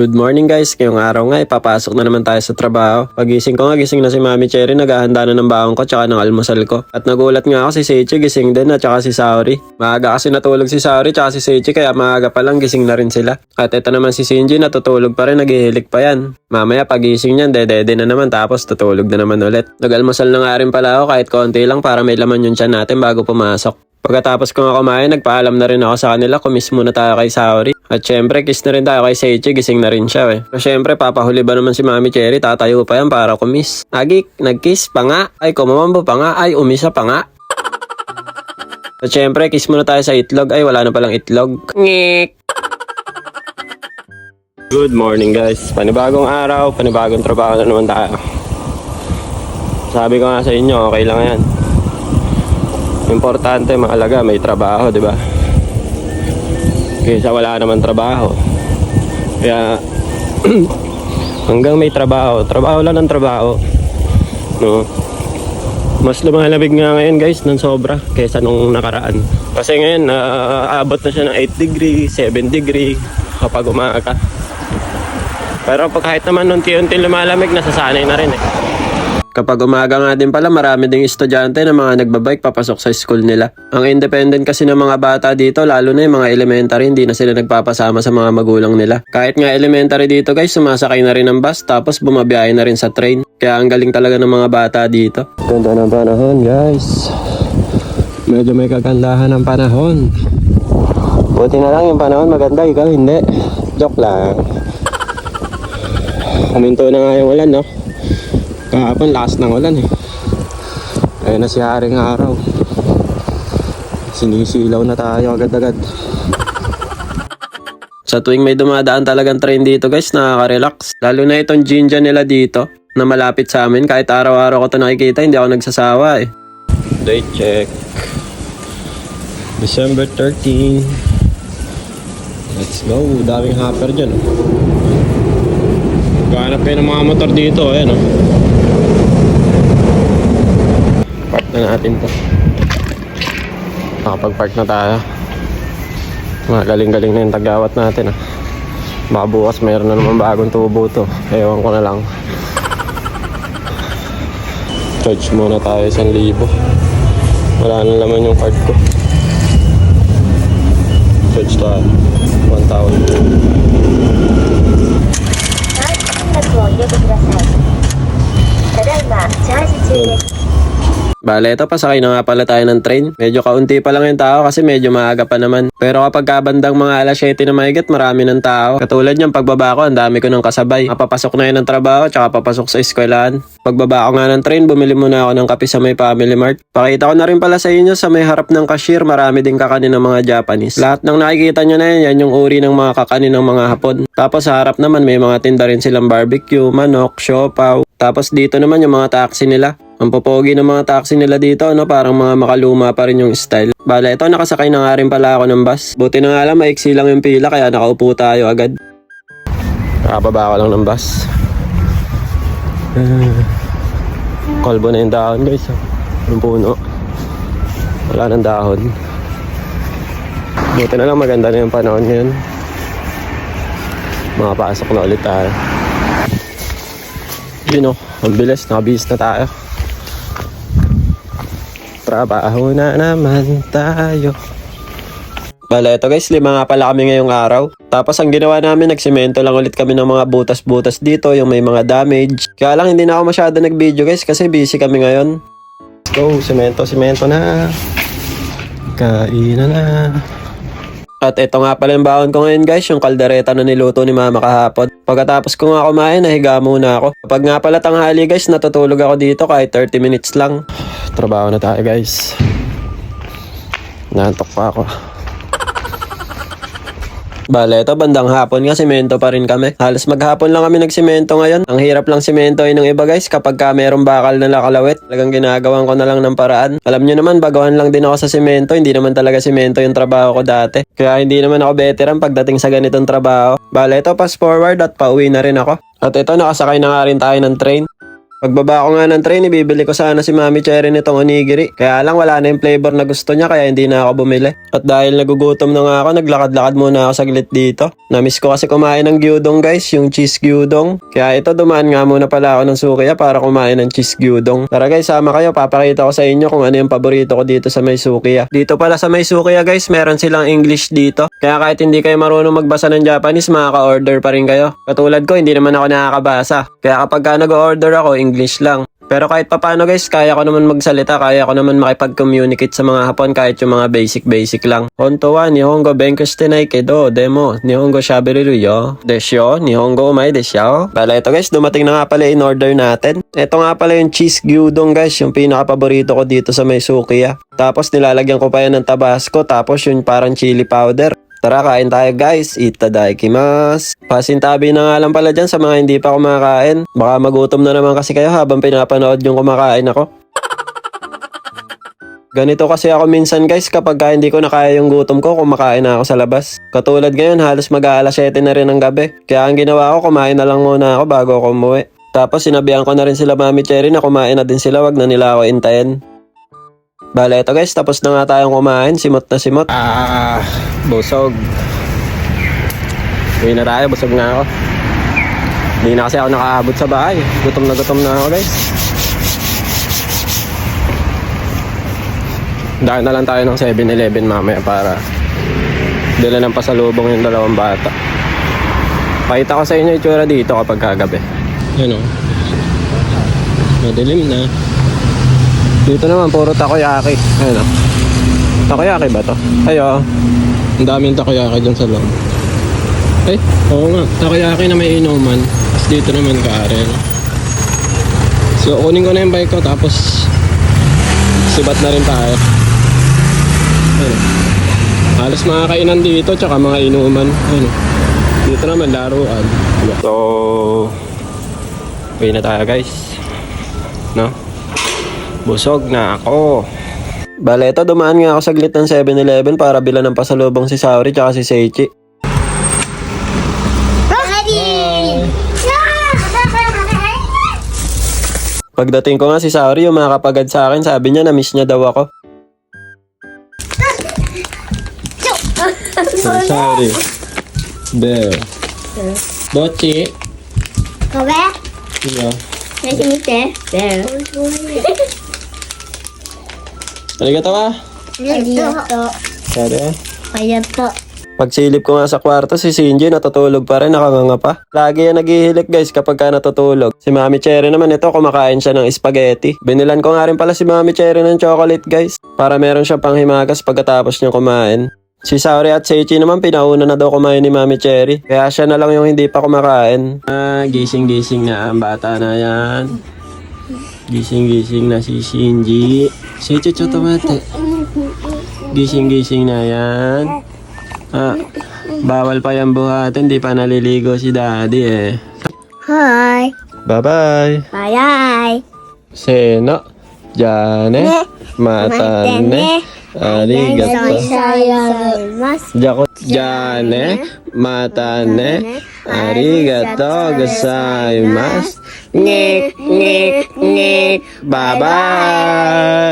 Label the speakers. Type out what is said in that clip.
Speaker 1: Good morning guys, ngayong araw nga ipapasok na naman tayo sa trabaho. Pagising ko nga, gising na si Mami Cherry, naghahanda na ng baon ko tsaka ng almusal ko. At nagulat nga ako si Seichi, gising din at tsaka si Saori. Maaga kasi natulog si Saori tsaka si Seichi kaya maaga pa lang gising na rin sila. At ito naman si Shinji, natutulog pa rin, naghihilik pa yan. Mamaya pagising niyan, dedede na naman tapos tutulog na naman ulit. Nag-almusal na nga rin pala ako kahit konti lang para may laman yung tiyan natin bago pumasok. Pagkatapos ko nga kumain, nagpaalam na rin ako sa kanila, kumis muna tayo kay Saori. At syempre, kiss na rin tayo kay Seichi, gising na rin siya eh. So syempre, papahuli ba naman si Mami Cherry, tatayo pa yan para kumis. Agik, nagkiss pa nga. Ay, kumamambo pa nga. Ay, umisa pa nga. At syempre, kiss muna tayo sa itlog. Ay, wala na palang itlog. Ngik! Good morning guys. Panibagong araw, panibagong trabaho na naman tayo. Sabi ko nga sa inyo, okay lang yan. Importante, mahalaga, may trabaho, di ba? Kaysa wala naman trabaho. Kaya, hanggang may trabaho, trabaho lang ng trabaho. No? Mas lumalamig nga ngayon guys ng sobra kaysa nung nakaraan. Kasi ngayon, naaabot na siya ng 8 degree, 7 degree kapag umaga. Pero pag kahit naman unti-unti lumalamig, nasasanay na rin eh. Kapag umaga nga din pala, marami ding estudyante na mga nagbabike papasok sa school nila. Ang independent kasi ng mga bata dito, lalo na yung mga elementary, hindi na sila nagpapasama sa mga magulang nila. Kahit nga elementary dito guys, sumasakay na rin ng bus, tapos bumabiyahe na rin sa train. Kaya ang galing talaga ng mga bata dito. Ganda ng panahon guys. Medyo may kagandahan ng panahon. Buti na lang yung panahon maganda, ikaw hindi. Joke lang. Huminto na nga yung ulan, no? Kahapon, lakas ng ulan eh. Ayun na si Haring Araw. Sinisilaw na tayo agad-agad. Sa tuwing may dumadaan talagang train dito guys, nakaka-relax. Lalo na itong Jinja nila dito na malapit sa amin. Kahit araw-araw ko ito nakikita, hindi ako nagsasawa eh. Date check. December 13. Let's go. Daming hopper dyan. Gahanap kayo ng mga motor dito. Ayan oh. na natin to. Nakapag-park na tayo. Mga galing-galing na yung tagawat natin ah. Baka bukas mayroon na naman bagong tubo to. Ewan ko na lang. Charge muna tayo 1,000. Wala na naman yung card ko. Charge tayo. 1,000.
Speaker 2: 金額を入れてくださいただいまチャージ中です
Speaker 1: Bale, ito pasakay na nga pala tayo ng train. Medyo kaunti pa lang yung tao kasi medyo maaga pa naman. Pero kapag kabandang mga alas 7 na mahigit, marami ng tao. Katulad niyang pagbaba ko, ang dami ko ng kasabay. Mapapasok na yun ng trabaho, tsaka papasok sa eskwelahan. Pagbaba ko nga ng train, bumili muna ako ng kape sa may Family Mart. Pakita ko na rin pala sa inyo sa may harap ng cashier, marami din kakanin ng mga Japanese. Lahat ng nakikita nyo na yan, yan yung uri ng mga kakanin ng mga Hapon. Tapos sa harap naman, may mga tinda rin silang barbecue, manok, siopaw. Tapos dito naman yung mga taxi nila. Ang popogi ng mga taxi nila dito, no? Parang mga makaluma pa rin yung style. Bala, ito nakasakay na nga rin pala ako ng bus. Buti na nga lang, maiksi lang yung pila, kaya nakaupo tayo agad. Nakababa ako lang ng bus. Ah, Kalbo na yung dahon guys. oh. Yung puno. Wala nang dahon. Buti na lang maganda na yung panahon ngayon. Makapasok na ulit tayo. Yun o, ang bilis, nakabihis na tayo. Trabaho na naman tayo. Bala, ito guys, lima nga pala kami ngayong araw. Tapos ang ginawa namin, nagsimento lang ulit kami ng mga butas-butas dito, yung may mga damage. Kaya lang hindi na ako masyado nag-video guys kasi busy kami ngayon. Let's go, simento, simento na. Kainan na. At ito nga pala yung baon ko ngayon guys, yung kaldereta na niluto ni mama kahapon. Pagkatapos ko nga kumain, nahiga muna ako. Kapag nga pala tanghali guys, natutulog ako dito kahit 30 minutes lang. Trabaho na tayo guys. Nantok pa ako. Bale, ito bandang hapon nga, simento pa rin kami. Halos maghapon lang kami nagsimento ngayon. Ang hirap lang simento ng iba guys kapag ka merong bakal na nakalawit. Talagang ginagawan ko na lang ng paraan. Alam nyo naman, bagawan lang din ako sa simento. Hindi naman talaga simento yung trabaho ko dati. Kaya hindi naman ako veteran pagdating sa ganitong trabaho. Bale, ito pass forward at pauwi na rin ako. At ito, nakasakay na nga rin tayo ng train. Pagbaba ko nga ng train, ibibili ko sana si Mami Cherry nitong onigiri. Kaya lang wala na yung flavor na gusto niya kaya hindi na ako bumili. At dahil nagugutom na nga ako, naglakad-lakad muna ako saglit dito. Namiss ko kasi kumain ng gyudong guys, yung cheese gyudong. Kaya ito dumaan nga muna pala ako ng Sukiya para kumain ng cheese gyudong. Tara guys, sama kayo, papakita ko sa inyo kung ano yung paborito ko dito sa may Sukiya. Dito pala sa may Sukiya guys, meron silang English dito. Kaya kahit hindi kayo marunong magbasa ng Japanese, makaka-order pa rin kayo. Katulad ko, hindi naman ako nakakabasa. Kaya kapag ka nag-order ako, English lang. Pero kahit papano guys, kaya ko naman magsalita, kaya ko naman makipag-communicate sa mga Hapon kahit yung mga basic-basic lang. Honto wa Nihongo benko shite nai kedo, demo, Nihongo shabereru yo. Desyo, Nihongo umai desyo. Bala ito guys, dumating na nga pala in order natin. Ito nga pala yung cheese gyudon guys, yung pinaka-paborito ko dito sa may. Tapos nilalagyan ko pa yan ng tabasco, tapos yung parang chili powder. Tara, kain tayo guys. Itadakimasu. Pasintabi na nga lang pala dyan sa mga hindi pa kumakain. Baka magutom na naman kasi kayo habang pinapanood yung kumakain ako. Ganito kasi ako minsan guys kapag ka hindi ko nakaya yung gutom ko, kumakain na ako sa labas. Katulad ngayon, halos mag-aalas 7 na rin ng gabi. Kaya ang ginawa ko, kumain na lang muna ako bago ako umuwi. Tapos sinabihan ko na rin sila Mami Cherry na kumain na din sila, wag na nila ako intayin. Bale, ito guys, tapos na nga tayong kumain, simot na simot. Ah, busog. Uwi na tayo, busog na ako. Hindi na kasi ako nakaabot sa bahay. Gutom na gutom na ako guys. Dahil na lang tayo ng 7-Eleven mamaya para dala ng pasalubong yung dalawang bata. Pakita ko sa inyo yung itsura dito kapag kagabi. Yan o. Madilim na. Dito naman, puro takoyaki. Ayun o. Takoyaki ba to? Ay o. Ang daming takoyaki dyan sa loob. Ay, oo nga. Takoyaki na may inuman. Tapos dito naman karen. So, kunin ko na yung bike ko tapos sibat na rin tayo. Ayun. Halos mga kainan dito tsaka mga inuman. Ayun. Dito naman laruan. So, uwi na tayo guys. No? Busog na ako. Bale, ito dumaan nga ako saglit ng 7-Eleven para bilan ng pasalubong si Saori tsaka si Seichi. Pagdating ko nga si Saori, umakapagad sa akin, sabi niya na-miss niya daw ako. Ay, Saori. Bell.
Speaker 2: Dochi. Kobe?
Speaker 1: Iyo.
Speaker 2: Nice to meet
Speaker 1: Arigato ka.
Speaker 2: Arigato. Arigato. Arigato.
Speaker 1: Pagsilip ko nga sa kwarto, si Sinji natutulog pa rin, nakanganga pa. Lagi yan naghihilik guys kapag ka natutulog. Si Mami Cherry naman ito, kumakain siya ng spaghetti. Binilan ko nga rin pala si Mami Cherry ng chocolate guys, para meron siya panghimagas pagkatapos niya kumain. Si Saori at Seichi naman pinauna na daw kumain ni Mami Cherry, kaya siya na lang yung hindi pa kumakain. Ah, gising-gising na ang bata na yan. Gising-gising na si Shinji. Si Chuchu Tomate. Gising-gising na yan. Ah, bawal pa yan buhatin. Di pa naliligo si Daddy eh.
Speaker 2: Hi.
Speaker 1: Bye-bye.
Speaker 2: Bye-bye.
Speaker 1: Seno. Jane. Ne. Matane. Arigato. Jako. Jane. Matane. Arigato gozaimasu. Ngik, ngik, ngik. Bye-bye!